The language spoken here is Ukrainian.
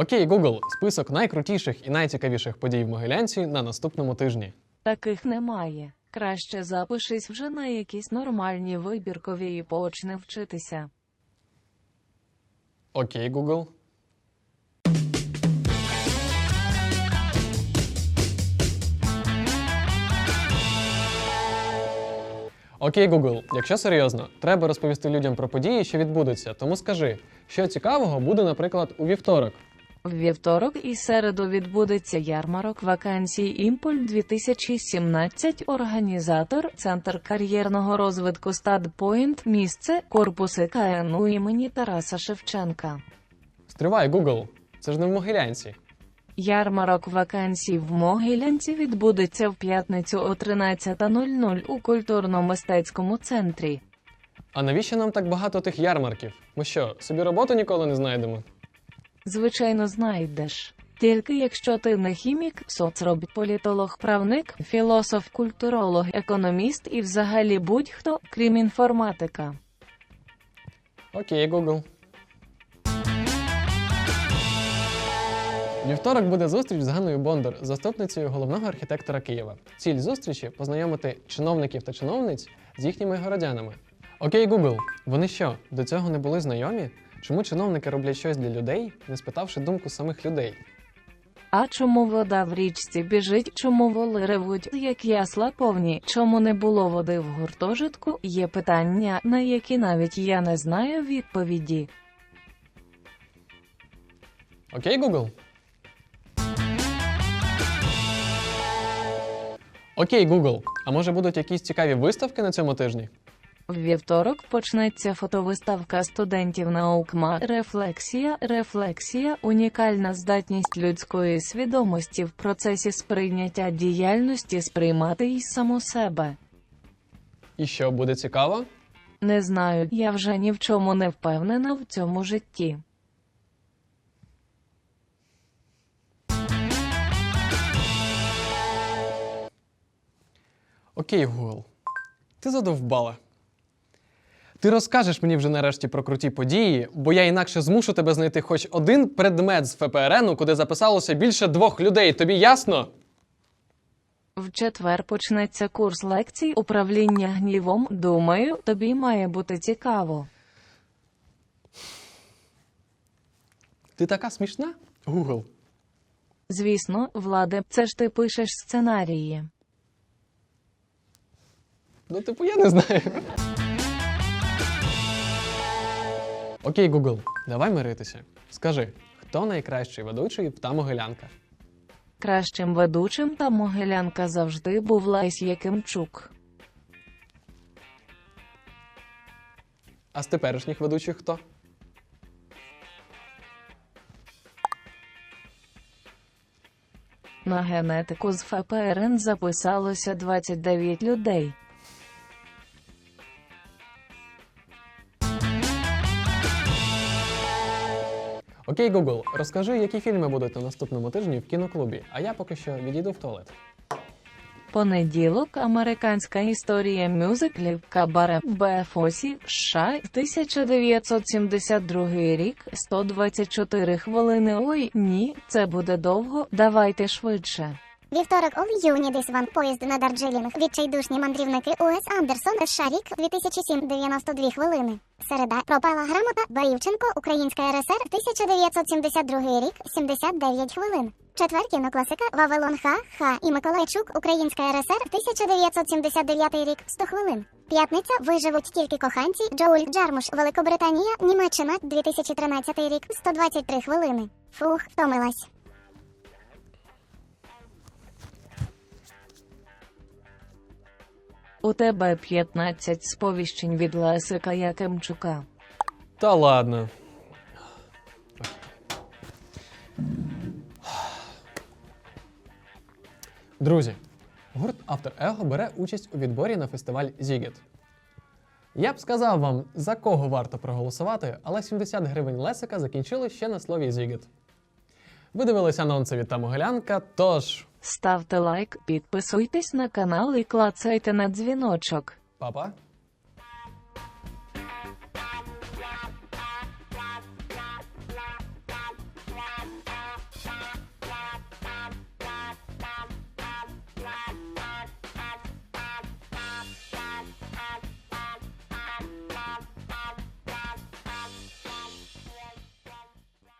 Окей, Google, список найкрутіших і найцікавіших подій в Могилянці на наступному тижні. Таких немає. Краще запишись вже на якісь нормальні вибіркові і почни вчитися. Окей, Google. Окей, Google, якщо серйозно, треба розповісти людям про події, що відбудуться. Тому скажи, що цікавого буде, наприклад, у вівторок. В вівторок і середу відбудеться ярмарок вакансій Імполь 2017. Організатор Центр кар'єрного розвитку Стадпойнт. Місце корпуси КНУ імені Тараса Шевченка. Стривай, Google, це ж не в Могилянці. Ярмарок вакансій в Могилянці відбудеться в п'ятницю о 13.00 у культурно-мистецькому центрі. А навіщо нам так багато тих ярмарків? Ми що, собі роботу ніколи не знайдемо? Звичайно, знайдеш. Тільки якщо ти не хімік, соцроб, політолог, правник, філософ, культуролог, економіст і взагалі будь-хто, крім інформатика. Окей, Google. Вівторок буде зустріч з Ганною Бондар, заступницею головного архітектора Києва. Ціль зустрічі познайомити чиновників та чиновниць з їхніми городянами. Окей, Google, вони що, до цього не були знайомі? Чому чиновники роблять щось для людей, не спитавши думку самих людей? А чому вода в річці біжить? Чому воли ревуть, як ясла повні? Чому не було води в гуртожитку? Є питання, на які навіть я не знаю відповіді. Окей, Google? Окей, Google. А може будуть якісь цікаві виставки на цьому тижні? В вівторок почнеться фотовиставка студентів наук МА Рефлексія. Рефлексія унікальна здатність людської свідомості в процесі сприйняття діяльності сприймати й саму себе. І що буде цікаво? Не знаю, я вже ні в чому не впевнена в цьому житті. Окей, Google. Ти задовбала. Ти розкажеш мені вже нарешті про круті події, бо я інакше змушу тебе знайти хоч один предмет з ФПРНу, куди записалося більше двох людей. Тобі ясно? В четвер почнеться курс лекцій управління гнівом. Думаю, тобі має бути цікаво. Ти така смішна? Google. Звісно, владе, це ж ти пишеш сценарії. Ну, типу, я не знаю. Окей, Google, давай миритися. Скажи, хто найкращий ведучий та могилянка? Кращим ведучим та Могилянка завжди був Лесь Якимчук. А з теперішніх ведучих хто? На генетику з ФПРН записалося 29 людей. Окей, Google, розкажи, які фільми будуть на наступному тижні в кіноклубі, а я поки що відійду в туалет. Понеділок американська історія мюзиклів Кабаре Бефосі США 1972 рік 124 хвилини. Ой, ні, це буде довго. Давайте швидше. Вівторок You Need Is One поїзд на Дарджилінг. Відчайдушні мандрівники Уес Андерсон. США рік 2007 92 хвилини. Середа. Пропала грамота. Барівченко Українська РСР 1972 рік. 79 хвилин. Четвер кінокласика Вавилон Ха. Ха. І Миколайчук. Українська РСР 1979 рік. 100 хвилин. П'ятниця. Виживуть тільки коханці. Джоуль Джармуш. Великобританія. Німеччина. 2013 рік. 123 хвилини. Фух, втомилась. У тебе 15 сповіщень від Лесика Якимчука. Та ладно. Друзі, гурт Автор Его бере участь у відборі на фестиваль Зігет. Я б сказав вам, за кого варто проголосувати, але 70 гривень Лесика закінчили ще на слові Зігет. Ви дивилися анонси від та Могилянка, тож, Ставте лайк, підписуйтесь на канал і клацайте на дзвіночок. папа.